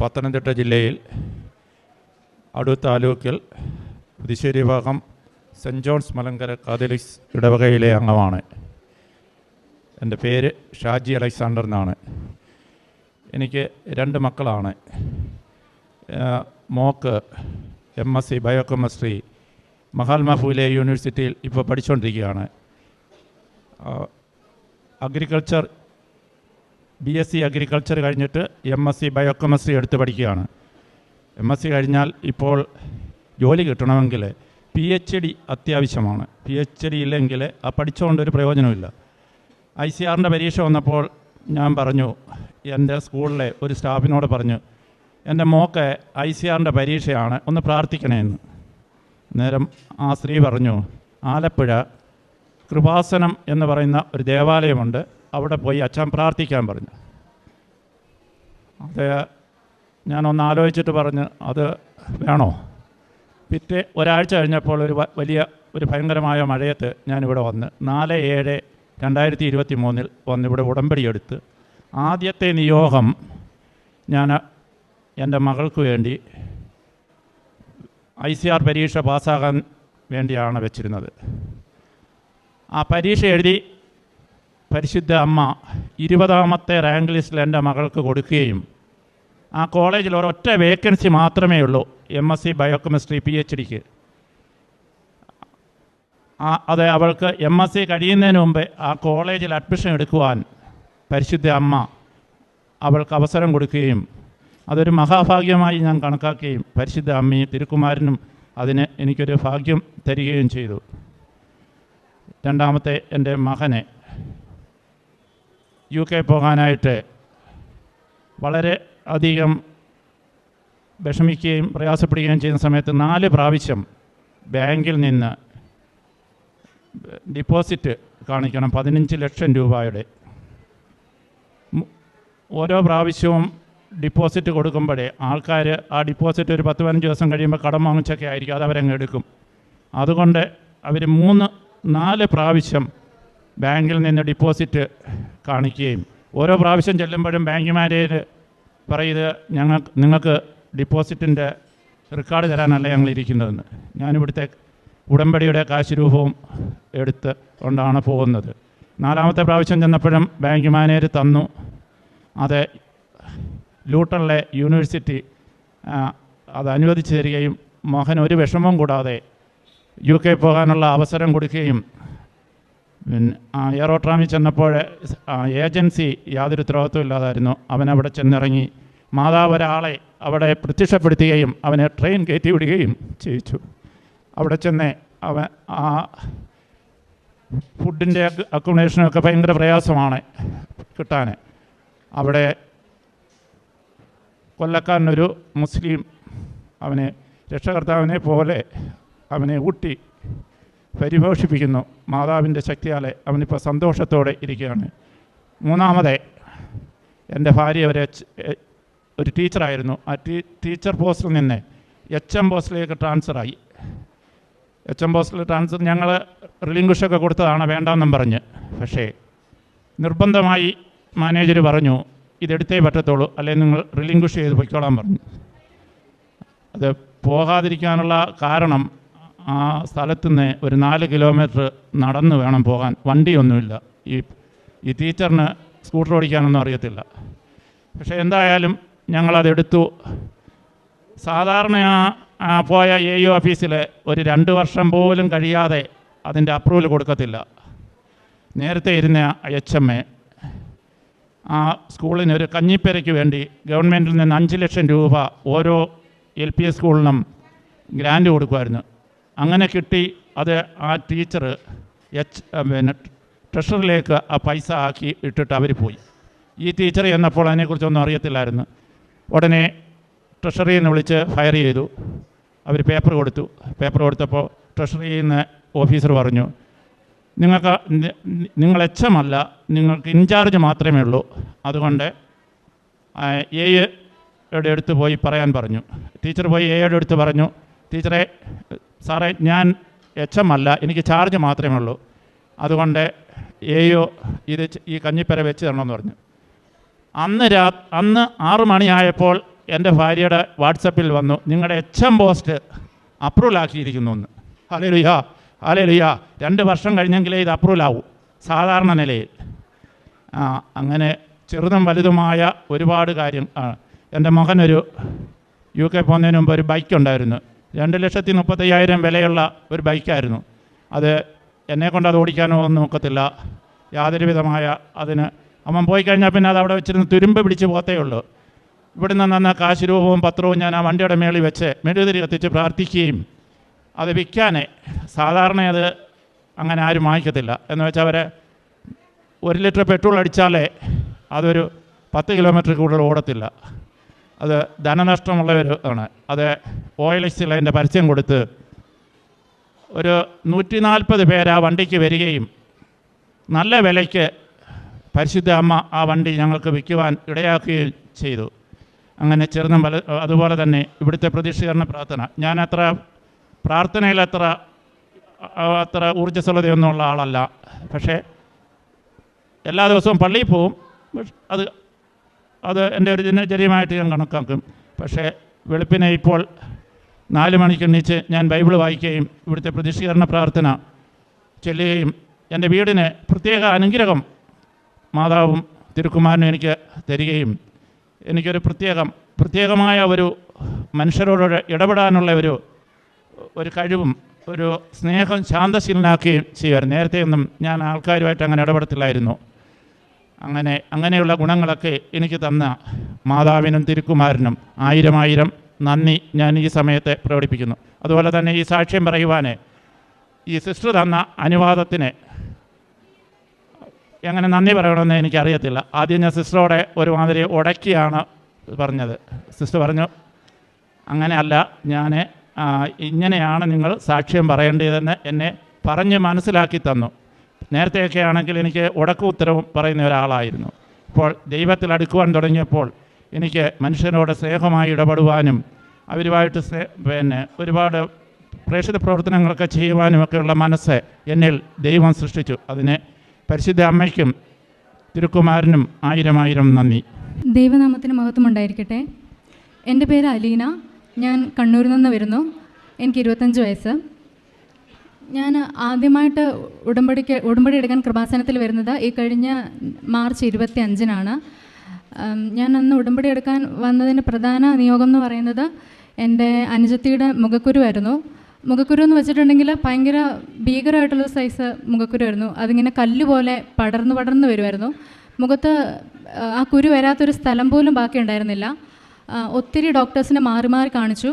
പത്തനംതിട്ട ജില്ലയിൽ അടൂർ താലൂക്കിൽ പുതുശ്ശേരി ഭാഗം സെന്റ് ജോൺസ് മലങ്കര കാതലിക്സ് ഇടവകയിലെ അംഗമാണ്. എന്റെ പേര് ഷാജി അലക്സാണ്ടർ എന്നാണ് എനിക്ക് രണ്ട് മക്കളാണ്. Mock M S C biochemistry Mahatma Phule യൂണിവേഴ്സിറ്റിയിൽ ഇപ്പോൾ പഠിച്ചുകൊണ്ടിരിക്കുകയാണ്. Agriculture B S C agriculture കഴിഞ്ഞിട്ട് എം എസ് സി ബയോകെമിസ്ട്രി എടുത്ത് പഠിക്കുകയാണ്. എം എസ് സി കഴിഞ്ഞാൽ ഇപ്പോൾ ജോലി കിട്ടണമെങ്കിൽ പി എച്ച് ഡി അത്യാവശ്യമാണ്. പി എച്ച് ഡി ഇല്ലെങ്കിൽ ആ പഠിച്ചുകൊണ്ട് ഒരു പ്രയോജനമില്ല ഐ സി ആറിന്റെ പരീക്ഷ വന്നപ്പോൾ ഞാൻ പറഞ്ഞു എന്റെ സ്കൂളിലെ ഒരു സ്റ്റാഫിനോട് പറഞ്ഞു എന്റെ മോക്ക് ഐ സി ആറിന്റെ പരീക്ഷയാണ് ഒന്ന് പ്രാർത്ഥിക്കണേന്ന് നേരം ആ സ്ത്രീ പറഞ്ഞു ആലപ്പുഴ കൃപാസനം എന്ന് പറയുന്ന ഒരു ദേവാലയമുണ്ട് അവിടെ പോയി അച്ഛൻ പ്രാർത്ഥിക്കാൻ പറഞ്ഞു. അത് ഞാനൊന്ന് ആലോചിച്ചിട്ട് പറഞ്ഞ് അത് വേണോ? പിറ്റേ ഒരാഴ്ച കഴിഞ്ഞപ്പോൾ ഒരു വലിയ ഒരു ഭയങ്കരമായ മഴയത്ത് ഞാനിവിടെ വന്ന് നാല് ഏഴ് രണ്ടായിരത്തി ഇരുപത്തി മൂന്നിൽ വന്ന് ഇവിടെ ഉടമ്പടി എടുത്ത് ആദ്യത്തെ നിയോഗം ഞാൻ എന്റെ മകൾക്ക് വേണ്ടി ഐ സി ആർ പരീക്ഷ പാസ്സാകാൻ വേണ്ടിയാണ് വെച്ചിരുന്നത്. ആ പരീക്ഷ എഴുതി പരിശുദ്ധ അമ്മ ഇരുപതാമത്തെ റാങ്ക് ലിസ്റ്റിൽ എന്റെ മകൾക്ക് കൊടുക്കുകയും ആ കോളേജിൽ ഒരൊറ്റ വേക്കൻസി മാത്രമേ ഉള്ളൂ M S C biochemistry P H ഡിക്ക്. ആ അതെ അവൾക്ക് എം എസ് സി കഴിയുന്നതിന് മുമ്പ് ആ കോളേജിൽ അഡ്മിഷൻ എടുക്കുവാൻ പരിശുദ്ധ അമ്മ അവൾക്ക് അവസരം കൊടുക്കുകയും അതൊരു മഹാഭാഗ്യമായി ഞാൻ കണക്കാക്കുകയും പരിശുദ്ധ അമ്മയും തിരുക്കുമാരനും അതിന് എനിക്കൊരു ഭാഗ്യം തരികയും ചെയ്തു. രണ്ടാമത്തെ എന്റെ മകനെ യു കെ പോകാനായിട്ട് വളരെ അധികം വിഷമിക്കുകയും പ്രയാസപ്പെടുകയും ചെയ്യുന്ന സമയത്ത് നാല് പ്രാവശ്യം ബാങ്കിൽ നിന്ന് ഡിപ്പോസിറ്റ് കാണിക്കണം പതിനഞ്ച് ലക്ഷം രൂപയുടെ. ഓരോ പ്രാവശ്യവും ഡിപ്പോസിറ്റ് കൊടുക്കുമ്പോഴേ ആൾക്കാർ ആ ഡിപ്പോസിറ്റ് ഒരു പത്ത് പതിനഞ്ച് ദിവസം കഴിയുമ്പോൾ കടം വാങ്ങിച്ചൊക്കെ ആയിരിക്കും അത് അവരങ്ങ് എടുക്കും. അതുകൊണ്ട് അവർ മൂന്ന് നാല് പ്രാവശ്യം ബാങ്കിൽ നിന്ന് ഡിപ്പോസിറ്റ് കാണിക്കുകയും ഓരോ പ്രാവശ്യം ചെല്ലുമ്പോഴും ബാങ്ക് മാനേജർ പറയുന്നത് ഞങ്ങൾ നിങ്ങൾക്ക് ഡിപ്പോസിറ്റിന്റെ റെക്കോർഡ് തരാനല്ല ഞങ്ങൾ ഇരിക്കുന്നതെന്ന്. ഞാനിവിടുത്തെ ഉടമ്പടിയുടെ കാശ് രൂപവും എടുത്ത് കൊണ്ടാണ് പോകുന്നത്. നാലാമത്തെ പ്രാവശ്യം ചെന്നപ്പോഴും ബാങ്ക് മാനേജർ തന്നു. അത് ലൂട്ടണിലെ യൂണിവേഴ്സിറ്റി അത് അനുവദിച്ചു തരികയും മോഹൻ ഒരു വിഷമവും കൂടാതെ യു കെ പോകാനുള്ള അവസരം കൊടുക്കുകയും എയറോട്രാമിൽ ചെന്നപ്പോൾ ഏജൻസി യാതൊരു ഉത്തരവാദിത്വം ഇല്ലാതായിരുന്നു. അവൻ അവിടെ ചെന്നിറങ്ങി. മാതാവ് ഒരാളെ അവിടെ പ്രത്യക്ഷപ്പെടുത്തുകയും അവനെ ട്രെയിൻ കയറ്റി വിടുകയും ചെയ്യിച്ചു. അവിടെ ചെന്ന് അവൻ ആ ഫുഡിന്റെ അക്കോമഡേഷനൊക്കെ ഭയങ്കര പ്രയാസമാണ് കിട്ടാൻ. അവിടെ കൊല്ലക്കാരനൊരു മുസ്ലിം അവനെ രക്ഷകർത്താവിനെ പോലെ അവനെ ഊട്ടി പരിപോഷിപ്പിക്കുന്നു. മാതാവിന്റെ ശക്തിയാലെ അവനിപ്പോൾ സന്തോഷത്തോടെ ഇരിക്കുകയാണ്. മൂന്നാമതെ എന്റെ ഭാര്യ ഒരു ഒരു ടീച്ചറായിരുന്നു. ആ ടീ ടീച്ചർ പോസ്റ്റിൽ നിന്ന് എച്ച് എം പോസ്റ്റിലേക്ക് ട്രാൻസ്ഫറായി. എച്ച് എം പോസ്റ്റിൽ ട്രാൻസ്ഫർ ഞങ്ങൾ റിലിംഗ്വിഷൊക്കെ കൊടുത്തതാണ് വേണ്ടെന്നും പറഞ്ഞ്. പക്ഷേ നിർബന്ധമായി മാനേജർ പറഞ്ഞു ഇതെടുത്തേ പറ്റത്തുള്ളൂ അല്ലെങ്കിൽ നിങ്ങൾ റിലിംഗ്വിഷ് ചെയ്ത് പൊയ്ക്കോളാൻ പറഞ്ഞു. അത് പോകാതിരിക്കാനുള്ള കാരണം ആ സ്ഥലത്തു നിന്ന് ഒരു നാല് കിലോമീറ്റർ നടന്ന് വേണം പോകാൻ. വണ്ടിയൊന്നുമില്ല. ഈ ഈ ടീച്ചറിന് സ്കൂട്ടർ ഓടിക്കാനൊന്നും അറിയത്തില്ല. പക്ഷേ എന്തായാലും ഞങ്ങളതെടുത്തു. സാധാരണ ആ- പോയ എ യു ഓഫീസിൽ ഒരു രണ്ട് വർഷം പോലും കഴിയാതെ അതിന്റെ അപ്രൂവൽ കൊടുക്കത്തില്ല. നേരത്തെ ഇരുന്ന എച്ച് എം എ ആ സ്കൂളിന് ഒരു കഞ്ഞിപ്പേരയ്ക്ക് വേണ്ടി ഗവൺമെന്റിൽ നിന്ന് അഞ്ച് ലക്ഷം രൂപ ഓരോ എൽ പി സ്കൂളിനും ഗ്രാൻഡ് കൊടുക്കുമായിരുന്നു. അങ്ങനെ കിട്ടി അത് ആ ടീച്ചർ എച്ച് പിന്നെ ട്രഷറിലേക്ക് ആ പൈസ ആക്കി ഇട്ടിട്ട് അവർ പോയി. ഈ ടീച്ചർ എന്നപ്പോൾ അതിനെക്കുറിച്ചൊന്നും അറിയത്തില്ലായിരുന്നു. ഉടനെ ട്രഷറിയിൽ നിന്ന് വിളിച്ച് ഫയർ ചെയ്തു. അവർ പേപ്പർ കൊടുത്തു. പേപ്പർ കൊടുത്തപ്പോൾ ട്രഷറിയിൽ നിന്ന് ഓഫീസർ പറഞ്ഞു നിങ്ങൾക്ക് നിങ്ങൾ എച്ച് എം അല്ല നിങ്ങൾക്ക് ഇൻചാർജ് മാത്രമേ ഉള്ളൂ. അതുകൊണ്ട് എയുടെ അടുത്ത് പോയി പറയാൻ പറഞ്ഞു. ടീച്ചർ പോയി എയുടെ അടുത്ത് പറഞ്ഞു ടീച്ചറെ സാറേ ഞാൻ എച്ച് എം അല്ല എനിക്ക് ചാർജ് മാത്രമേ ഉള്ളൂ. അതുകൊണ്ട് എയോ ഇത് ഈ കഞ്ഞിപ്പര വെച്ച് തരണമെന്ന് പറഞ്ഞു. അന്ന് രാ അന്ന് ആറ് മണിയായപ്പോൾ എന്റെ ഭാര്യയുടെ വാട്സപ്പിൽ വന്നു. നിങ്ങളുടെ എച്ച് എം പോസ്റ്റ് അപ്രൂവൽ ആക്കിയിരിക്കുന്നു എന്ന്. ഹലേ ലുയാ രണ്ട് വർഷം കഴിഞ്ഞെങ്കിലേ ഇത് അപ്രൂവൽ ആവൂ സാധാരണ നിലയിൽ. അങ്ങനെ ചെറുതും വലുതുമായ ഒരുപാട് കാര്യം എന്റെ മകനൊരു യു കെ പോകുന്നതിന് മുമ്പ് ഒരു ബൈക്ക് ഉണ്ടായിരുന്നു. രണ്ട് ലക്ഷത്തി മുപ്പത്തയ്യായിരം വിലയുള്ള ഒരു ബൈക്കായിരുന്നു. അത് എന്നെ കൊണ്ട് അത് ഓടിക്കാനോ ഒന്നും നോക്കത്തില്ല യാതൊരു വിധമായ അതിന് അമ്മ പോയി കഴിഞ്ഞാൽ പിന്നെ അത് അവിടെ വെച്ചിരുന്ന് തുരുമ്പ് പിടിച്ച് പോത്തേ ഉള്ളൂ. ഇവിടുന്ന് തന്ന കാശ് രൂപവും പത്രവും ഞാൻ ആ വണ്ടിയുടെ മേളിൽ വെച്ച് മെഴുകുതിരി കത്തിച്ച് പ്രാർത്ഥിക്കുകയും അത് വിൽക്കാനേ. സാധാരണ അത് അങ്ങനെ ആരും വാങ്ങിക്കത്തില്ല. എന്ന് വെച്ചാൽ അവരെ ഒരു ലിറ്റർ പെട്രോൾ അടിച്ചാലേ അതൊരു പത്ത് കിലോമീറ്റർ കൂടുതൽ ഓടത്തില്ല. അത് ധനനഷ്ടമുള്ളവർ ആണ്. അത് എക്സിൽ അതിന്റെ പരസ്യം കൊടുത്ത് ഒരു നൂറ്റി നാൽപ്പത് പേര് ആ വണ്ടിക്ക് വരികയും നല്ല വിലയ്ക്ക് പരിശുദ്ധ അമ്മ ആ വണ്ടി ഞങ്ങൾക്ക് വിൽക്കുവാൻ ഇടയാക്കുകയും ചെയ്തു. അങ്ങനെ ചെറുതും വല അതുപോലെ തന്നെ ഇവിടുത്തെ പ്രതിഷ്ഠീകരണ പ്രാർത്ഥന. ഞാൻ അത്ര പ്രാർത്ഥനയിൽ അത്ര ഊർജസ്വലതയൊന്നുമുള്ള ആളല്ല. പക്ഷേ എല്ലാ ദിവസവും പള്ളിയിൽ പോവും. അത് അത് എന്റെ ഒരു ദിനചര്യമായിട്ട് ഞാൻ കണക്കാക്കും. പക്ഷേ വെളുപ്പിനെ ഇപ്പോൾ നാല് മണിക്ക് എണ്ണിച്ച് ഞാൻ ബൈബിൾ വായിക്കുകയും ഇവിടുത്തെ പ്രതിഷ്ഠീകരണ പ്രാർത്ഥന ചൊല്ലുകയും എന്റെ വീടിന് പ്രത്യേക അനുഗ്രഹം മാതാവും തിരുക്കുമാരനും എനിക്ക് തരികയും എനിക്കൊരു പ്രത്യേകം പ്രത്യേകമായ ഒരു മനുഷ്യരോട് ഇടപെടാനുള്ള ഒരു ഒരു കഴിവും ഒരു സ്നേഹം ശാന്തശീലനാക്കുകയും ചെയ്യുമായിരുന്നു നേരത്തെയൊന്നും ഞാൻ ആൾക്കാരുമായിട്ട് അങ്ങനെ ഇടപെടത്തില്ലായിരുന്നു. അങ്ങനെ അങ്ങനെയുള്ള ഗുണങ്ങളൊക്കെ എനിക്ക് തന്ന മാതാവിനും തിരുക്കുമാരനും ആയിരം ആയിരം നന്ദി ഞാൻ ഈ സമയത്തെ പ്രകടിപ്പിക്കുന്നു. അതുപോലെ തന്നെ ഈ സാക്ഷ്യം പറയുവാനെ ഈ സിസ്റ്റർ തന്ന അനുവാദത്തിന് എങ്ങനെ നന്ദി പറയണമെന്ന് എനിക്കറിയത്തില്ല. ആദ്യം ഞാൻ സിസ്റ്ററോടെ ഒരുമാതിരി ഉടക്കിയാണ് പറഞ്ഞത്. സിസ്റ്റർ പറഞ്ഞു അങ്ങനെയല്ല ഞാൻ ഇങ്ങനെയാണ് നിങ്ങൾ സാക്ഷ്യം പറയേണ്ടതെന്ന് എന്നെ പറഞ്ഞ് മനസ്സിലാക്കി തന്നു. നേരത്തെയൊക്കെ ആണെങ്കിൽ എനിക്ക് ഉടക്ക ഉത്തരവും പറയുന്ന ഒരാളായിരുന്നു. ഇപ്പോൾ ദൈവത്തിൽ അടുക്കുവാൻ തുടങ്ങിയപ്പോൾ എനിക്ക് മനുഷ്യനോട് സ്നേഹമായി ഇടപെടുവാനും അവരുമായിട്ട് പിന്നെ ഒരുപാട് പ്രേക്ഷിത പ്രവർത്തനങ്ങളൊക്കെ ചെയ്യുവാനുമൊക്കെയുള്ള മനസ്സ് എന്നിൽ ദൈവം സൃഷ്ടിച്ചു. അതിന് പരിശുദ്ധ അമ്മയ്ക്കും തിരുക്കുമാരനും ആയിരം ആയിരം നന്ദി. ദൈവനാമത്തിന് മഹത്വം ഉണ്ടായിരിക്കട്ടെ എന്റെ പേര് അലീന. ഞാൻ കണ്ണൂരിൽ നിന്ന് വരുന്നു. എനിക്ക് ഇരുപത്തഞ്ച് വയസ്സ്. ഞാൻ ആദ്യമായിട്ട് ഉടമ്പടിക്ക് ഉടമ്പടി എടുക്കാൻ കൃപാസനത്തിൽ വരുന്നത് ഈ കഴിഞ്ഞ മാർച്ച് ഇരുപത്തി അഞ്ചിനാണ് ഞാൻ അന്ന് ഉടമ്പടി എടുക്കാൻ വന്നതിന് പ്രധാന നിയോഗം എന്ന് പറയുന്നത് എന്റെ അനുജത്തിയുടെ മുഖക്കുരുവായിരുന്നു മുഖക്കുരു എന്ന് വെച്ചിട്ടുണ്ടെങ്കിൽ ഭയങ്കര ഭീകരമായിട്ടുള്ള സൈസ് മുഖക്കുരുവായിരുന്നു അതിങ്ങനെ കല്ല് പോലെ പടർന്നു പടർന്നു വരുമായിരുന്നു. മുഖത്ത് ആ, കുരു വരാത്തൊരു സ്ഥലം പോലും ബാക്കി ഉണ്ടായിരുന്നില്ല ഒത്തിരി ഡോക്ടേഴ്സിനെ മാറി മാറി കാണിച്ചു.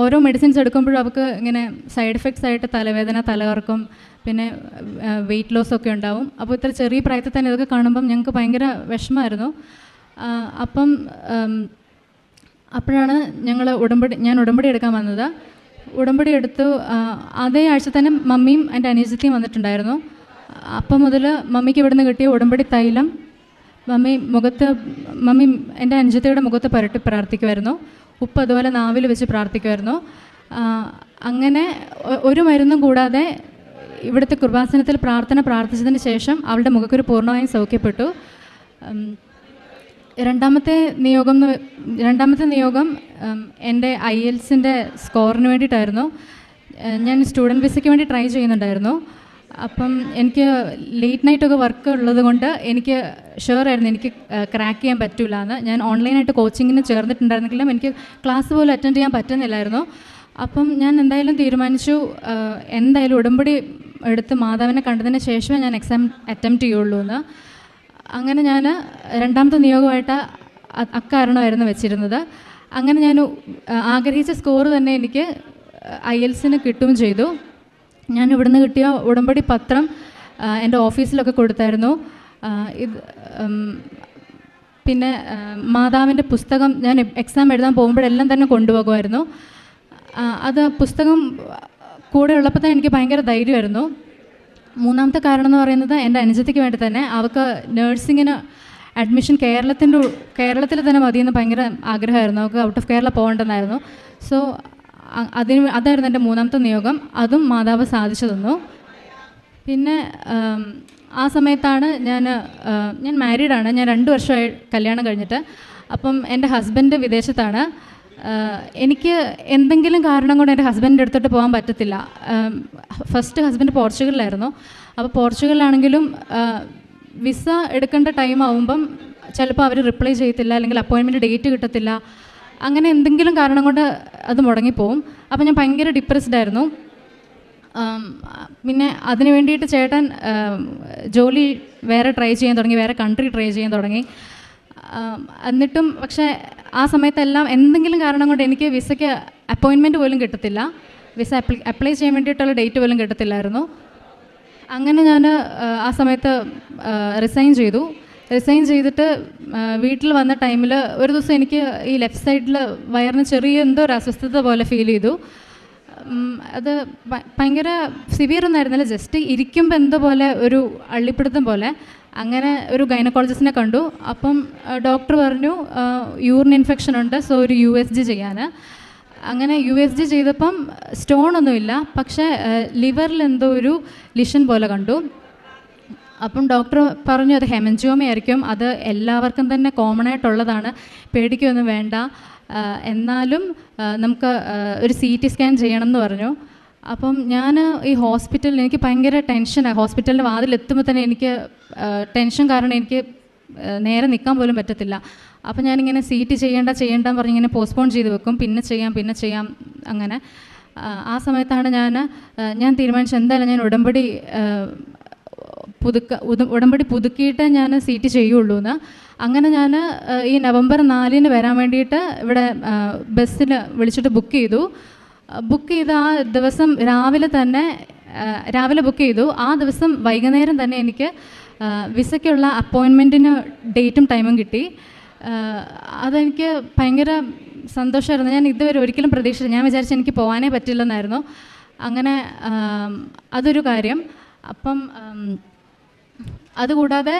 ഓരോ മെഡിസിൻസ് എടുക്കുമ്പോഴും അവർക്ക് ഇങ്ങനെ സൈഡ് എഫക്ട്സ് ആയിട്ട് തലവേദന തലകറക്കം പിന്നെ വെയിറ്റ് ലോസ് ഒക്കെ ഉണ്ടാവും. അപ്പോൾ ഇത്ര ചെറിയ പ്രായത്തിൽ തന്നെ ഇതൊക്കെ കാണുമ്പം ഞങ്ങൾക്ക് ഭയങ്കര വിഷമമായിരുന്നു. അപ്പം അപ്പോഴാണ് ഞങ്ങൾ ഉടമ്പടി ഞാൻ ഉടമ്പടി എടുക്കാൻ വന്നത്. ഉടമ്പടി എടുത്തു അതേ ആഴ്ച തന്നെ മമ്മിയും എന്റെ അനുജത്തിയും വന്നിട്ടുണ്ടായിരുന്നു. അപ്പം മുതൽ മമ്മിക്ക് ഇവിടുന്ന് കിട്ടിയ ഉടമ്പടി തൈലം മമ്മി മുഖത്ത് മമ്മി എന്റെ അനുജത്തിയുടെ മുഖത്ത് പുരട്ടി പ്രാർത്ഥിക്കുമായിരുന്നു ഉപ്പ് അതുപോലെ നാവിൽ വെച്ച് പ്രാർത്ഥിക്കുമായിരുന്നു. അങ്ങനെ ഒരു മരുന്നും കൂടാതെ ഇവിടുത്തെ കുർബാസനത്തിൽ പ്രാർത്ഥന പ്രാർത്ഥിച്ചതിന് ശേഷം അവളുടെ മുഖക്കുരു പൂർണമായും സൗഖ്യപ്പെട്ടു. രണ്ടാമത്തെ നിയോഗം രണ്ടാമത്തെ നിയോഗം എന്റെ ഐ എൽസിന്റെ സ്കോറിന് വേണ്ടിയിട്ടായിരുന്നു. ഞാൻ സ്റ്റുഡന്റ് വിസയ്ക്ക് വേണ്ടി ട്രൈ ചെയ്യുന്നുണ്ടായിരുന്നു. അപ്പം എനിക്ക് ലേറ്റ് നൈറ്റൊക്കെ വർക്ക് ഉള്ളത് കൊണ്ട് എനിക്ക് ഷുവർ ആയിരുന്നു എനിക്ക് ക്രാക്ക് ചെയ്യാൻ പറ്റില്ല എന്ന് ഞാൻ ഓൺലൈനായിട്ട് കോച്ചിങ്ങിന് ചേർന്നിട്ടുണ്ടായിരുന്നെങ്കിലും എനിക്ക് ക്ലാസ് പോലും അറ്റൻഡ് ചെയ്യാൻ പറ്റുന്നില്ലായിരുന്നു. അപ്പം ഞാൻ എന്തായാലും തീരുമാനിച്ചു എന്തായാലും ഉടമ്പടി എടുത്ത് മാതാവിനെ കണ്ടതിന് ശേഷമേ ഞാൻ എക്സാം അറ്റംപ്റ്റ് ചെയ്യുള്ളൂ എന്ന് അങ്ങനെ ഞാൻ രണ്ടാമത്തെ നിയോഗമായിട്ട് അക്കാരണമായിരുന്നു വെച്ചിരുന്നത്. അങ്ങനെ ഞാൻ ആഗ്രഹിച്ച സ്കോർ തന്നെ എനിക്ക് ഐ എൽസിന് കിട്ടുകയും ചെയ്തു. ഞാൻ ഇവിടുന്ന് കിട്ടിയ ഉടമ്പടി പത്രം എന്റെ ഓഫീസിലൊക്കെ കൊടുത്തായിരുന്നു. ഇത് പിന്നെ മാതാവിന്റെ പുസ്തകം ഞാൻ എക്സാം എഴുതാൻ പോകുമ്പോഴെല്ലാം തന്നെ കൊണ്ടുപോകുമായിരുന്നു. അത് പുസ്തകം കൂടെ ഉള്ളപ്പോൾ തന്നെ എനിക്ക് ഭയങ്കര ധൈര്യമായിരുന്നു. മൂന്നാമത്തെ കാരണം എന്ന് പറയുന്നത് എന്റെ അനുജത്തിക്ക് വേണ്ടി തന്നെ. അവൾക്ക് നേഴ്സിങ്ങിന് അഡ്മിഷൻ കേരളത്തിന്റെ കേരളത്തിൽ തന്നെ മതിയെന്ന് ഭയങ്കര ആഗ്രഹമായിരുന്നു. അവൾക്ക് ഔട്ട് ഓഫ് കേരള പോകേണ്ടതായിരുന്നു സോ അതിന് അതായിരുന്നു എന്റെ മൂന്നാമത്തെ നിയോഗം. അതും മാതാവ് സാധിച്ചു തന്നു പിന്നെ ആ സമയത്താണ് ഞാൻ ഞാൻ മാരീഡാണ്. ഞാൻ രണ്ട് വർഷമായി കല്യാണം കഴിഞ്ഞിട്ട്. അപ്പം എന്റെ ഹസ്ബൻഡ് വിദേശത്താണ്. എനിക്ക് എന്തെങ്കിലും കാരണം കൊണ്ട് എന്റെ ഹസ്ബൻഡിന്റെ അടുത്തോട്ട് പോകാൻ പറ്റത്തില്ല. ഫസ്റ്റ് ഹസ്ബൻഡ് പോർച്ചുഗലിലായിരുന്നു. അപ്പോൾ പോർച്ചുഗലിലാണെങ്കിലും വിസ എടുക്കേണ്ട ടൈം ആവുമ്പം ചിലപ്പോൾ അവർ റിപ്ലൈ ചെയ്യത്തില്ല അല്ലെങ്കിൽ അപ്പോയിൻമെന്റ് ഡേറ്റ് കിട്ടത്തില്ല. അങ്ങനെ എന്തെങ്കിലും കാരണം കൊണ്ട് അത് മുടങ്ങിപ്പോവും. അപ്പം ഞാൻ ഭയങ്കര ഡിപ്രസ്ഡ് ആയിരുന്നു. പിന്നെ അതിന് വേണ്ടിയിട്ട് ചേട്ടൻ ജോലി വേറെ ട്രൈ ചെയ്യാൻ തുടങ്ങി വേറെ കൺട്രി ട്രൈ ചെയ്യാൻ തുടങ്ങി. എന്നിട്ടും പക്ഷേ ആ സമയത്തെല്ലാം എന്തെങ്കിലും കാരണം കൊണ്ട് എനിക്ക് വിസയ്ക്ക് അപ്പോയിൻമെന്റ് പോലും കിട്ടത്തില്ല. വിസ അപ്ലൈ ചെയ്യാൻ വേണ്ടിയിട്ടുള്ള ഡേറ്റ് പോലും കിട്ടത്തില്ലായിരുന്നു. അങ്ങനെ ഞാൻ ആ സമയത്ത് റിസൈൻ ചെയ്തു. റിസൈൻ ചെയ്തിട്ട് വീട്ടിൽ വന്ന ടൈമിൽ ഒരു ദിവസം എനിക്ക് ഈ ലെഫ്റ്റ് സൈഡിൽ വയറിന് ചെറിയ എന്തോ ഒരു അസ്വസ്ഥത പോലെ ഫീൽ ചെയ്തു. അത് ഭയങ്കര സിവിയർ ഒന്നും ആയിരുന്നില്ല ജസ്റ്റ് ഇരിക്കുമ്പോൾ എന്തോ പോലെ ഒരു അള്ളിപ്പിടുത്തം പോലെ അങ്ങനെ ഒരു ഗൈനക്കോളജിസ്റ്റിനെ കണ്ടു. അപ്പം ഡോക്ടർ പറഞ്ഞു യൂറിൻ ഇൻഫെക്ഷൻ ഉണ്ട് സോ ഒരു യു എസ് ജി ചെയ്യാൻ അങ്ങനെ യു എസ് ജി ചെയ്തപ്പം സ്റ്റോൺ ഒന്നുമില്ല. പക്ഷേ ലിവറിൽ എന്തോ ഒരു ലിഷൻ പോലെ കണ്ടു. അപ്പം ഡോക്ടർ പറഞ്ഞു അത് ഹെമൻജിയോമ ആയിരിക്കും അത് എല്ലാവർക്കും തന്നെ കോമൺ ആയിട്ടുള്ളതാണ്. പേടിക്കൊന്നും വേണ്ട. എന്നാലും നമുക്ക് ഒരു സി ടി സ്കാൻ ചെയ്യണം എന്ന് പറഞ്ഞു. അപ്പം ഞാൻ ഈ ഹോസ്പിറ്റലിൽ എനിക്ക് ഭയങ്കര ടെൻഷനാണ് ഹോസ്പിറ്റലിന്റെ വാതിലെത്തുമ്പോൾ തന്നെ എനിക്ക് ടെൻഷൻ കാരണം എനിക്ക് നേരെ നിൽക്കാൻ പോലും പറ്റത്തില്ല. അപ്പം ഞാനിങ്ങനെ സി ടി ചെയ്യേണ്ട ചെയ്യേണ്ട എന്ന് പറഞ്ഞിങ്ങനെ പോസ്റ്റ്പോൺ ചെയ്ത് വെക്കും. പിന്നെ ചെയ്യാം പിന്നെ ചെയ്യാം അങ്ങനെ. ആ, സമയത്താണ് ഞാൻ ഞാൻ തീരുമാനിച്ചത് എന്തായാലും ഞാൻ ഉടമ്പടി പുതുക്ക ഉടമ്പടി പുതുക്കിയിട്ട് ഞാൻ സീറ്റ് ചെയ്യുള്ളൂ എന്ന് അങ്ങനെ ഞാൻ ഈ നവംബർ നാലിന് വരാൻ വേണ്ടിയിട്ട് ഇവിടെ ബസ്സിൽ വിളിച്ചിട്ട് ബുക്ക് ചെയ്തു. ബുക്ക് ചെയ്ത ആ ദിവസം രാവിലെ തന്നെ രാവിലെ ബുക്ക് ചെയ്തു. ആ ദിവസം വൈകുന്നേരം തന്നെ എനിക്ക് വിസയ്ക്കുള്ള അപ്പോയിൻമെന്റിന് ഡേറ്റും ടൈമും കിട്ടി. അതെനിക്ക് ഭയങ്കര സന്തോഷമായിരുന്നു. ഞാൻ ഇതുവരെ ഒരിക്കലും പ്രതീക്ഷിച്ചില്ല. ഞാൻ വിചാരിച്ചു എനിക്ക് പോകാനേ പറ്റില്ലെന്നായിരുന്നു. അങ്ങനെ അതൊരു കാര്യം. അപ്പം അതുകൂടാതെ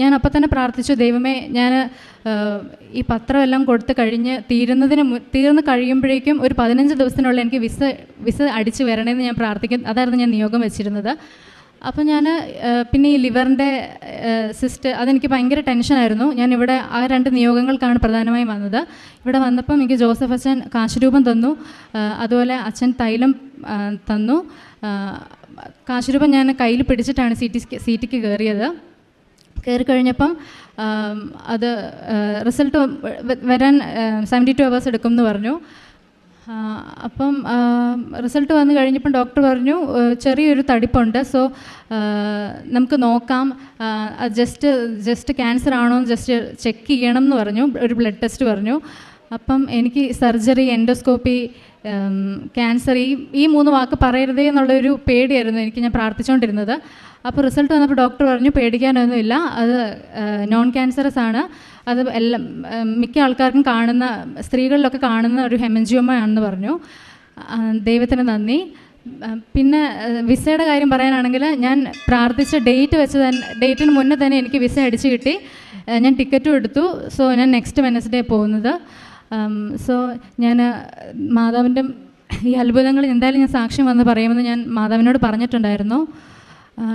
ഞാൻ അപ്പം തന്നെ പ്രാർത്ഥിച്ചു ദൈവമേ ഞാൻ ഈ പത്രമെല്ലാം കൊടുത്തു കഴിഞ്ഞ് തീരുന്നതിന് തീർന്ന് കഴിയുമ്പോഴേക്കും ഒരു പതിനഞ്ച് ദിവസത്തിനുള്ളിൽ എനിക്ക് വിസ വിസ അടിച്ചു വരണമെന്ന് ഞാൻ പ്രാർത്ഥിക്കും. അതായിരുന്നു ഞാൻ നിയോഗം വെച്ചിരുന്നത്. അപ്പോൾ ഞാൻ പിന്നെ ഈ ലിവറിന്റെ സിസ്റ്റ് അതെനിക്ക് ഭയങ്കര ടെൻഷനായിരുന്നു. ഞാൻ ഇവിടെ ആ രണ്ട് നിയോഗങ്ങൾക്കാണ് പ്രധാനമായും വന്നത്. ഇവിടെ വന്നപ്പം എനിക്ക് ജോസഫ് അച്ഛൻ കാശുരൂപം തന്നു. അതുപോലെ അച്ഛൻ തൈലം തന്നു. കാശുരൂപം ഞാൻ കയ്യിൽ പിടിച്ചിട്ടാണ് സീറ്റി സീറ്റിക്ക് കയറിയത്. കയറി കഴിഞ്ഞപ്പം അത് റിസൾട്ട് വരാൻ സെവന്റി ടു അവേഴ്സ് എടുക്കും എന്ന് പറഞ്ഞു. അപ്പം റിസൾട്ട് വന്നു കഴിഞ്ഞപ്പം ഡോക്ടർ പറഞ്ഞു ചെറിയൊരു തടിപ്പുണ്ട്. സോ നമുക്ക് നോക്കാം. ജസ്റ്റ് ജസ്റ്റ് ക്യാൻസർ ആണോ എന്ന് ജസ്റ്റ് ചെക്ക് ചെയ്യണം എന്ന് പറഞ്ഞു. ഒരു ബ്ലഡ് ടെസ്റ്റ് പറഞ്ഞു. അപ്പം എനിക്ക് സർജറി എൻഡോസ്കോപ്പി ക്യാൻസർ ഈ ഈ മൂന്ന് വാക്ക് പറയരുതേ എന്നുള്ളൊരു പേടിയായിരുന്നു എനിക്ക് ഞാൻ പ്രാർത്ഥിച്ചുകൊണ്ടിരുന്നത്. അപ്പോൾ റിസൾട്ട് വന്നപ്പോൾ ഡോക്ടർ പറഞ്ഞു പേടിക്കാനൊന്നുമില്ല. അത് നോൺ ക്യാൻസറസ് ആണ്. അത് എല്ലാം മിക്ക ആൾക്കാർക്കും കാണുന്ന സ്ത്രീകളിലൊക്കെ കാണുന്ന ഒരു ഹെമൻജിയോമ പറഞ്ഞു. ദൈവത്തിന് നന്ദി. പിന്നെ വിസയുടെ കാര്യം പറയാനാണെങ്കിൽ ഞാൻ പ്രാർത്ഥിച്ച ഡേറ്റ് വെച്ച് തന്നെ ഡേറ്റിന് മുന്നേ തന്നെ എനിക്ക് വിസ അടിച്ചു കിട്ടി. ഞാൻ ടിക്കറ്റും എടുത്തു. സോ ഞാൻ നെക്സ്റ്റ് വെനസ്ഡേ പോകുന്നത്. സോ ഞാൻ മാതാവിന്റെ ഈ അത്ഭുതങ്ങൾ എന്തായാലും ഞാൻ സാക്ഷ്യം വന്ന് പറയുമെന്ന് ഞാൻ മാതാവിനോട് പറഞ്ഞിട്ടുണ്ടായിരുന്നു.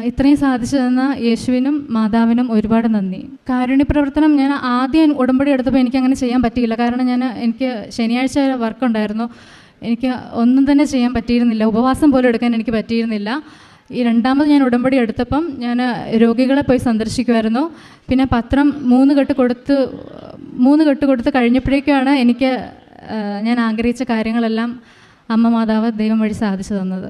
ഇത്രയും സാധിച്ചു തന്ന യേശുവിനും മാതാവിനും ഒരുപാട് നന്ദി. കാരുണ്യ പ്രവർത്തനം ഞാൻ ആദ്യം ഉടമ്പടി എടുത്തപ്പോൾ എനിക്ക് അങ്ങനെ ചെയ്യാൻ പറ്റിയില്ല. കാരണം ഞാൻ എനിക്ക് ശനിയാഴ്ച വർക്ക് ഉണ്ടായിരുന്നു എനിക്ക് ഒന്നും തന്നെ ചെയ്യാൻ പറ്റിയിരുന്നില്ല. ഉപവാസം പോലും എടുക്കാൻ എനിക്ക് പറ്റിയിരുന്നില്ല. ഈ രണ്ടാമത് ഞാൻ ഉടമ്പടി എടുത്തപ്പം ഞാൻ രോഗികളെ പോയി സന്ദർശിക്കുമായിരുന്നു പിന്നെ പത്രം മൂന്ന് കെട്ട് കൊടുത്ത് മൂന്ന് കെട്ട് കൊടുത്ത് കഴിഞ്ഞപ്പോഴേക്കാണ് എനിക്ക് ഞാൻ ആഗ്രഹിച്ച കാര്യങ്ങളെല്ലാം അമ്മ മാതാവ് ദൈവം വഴി സാധിച്ചു തന്നത്.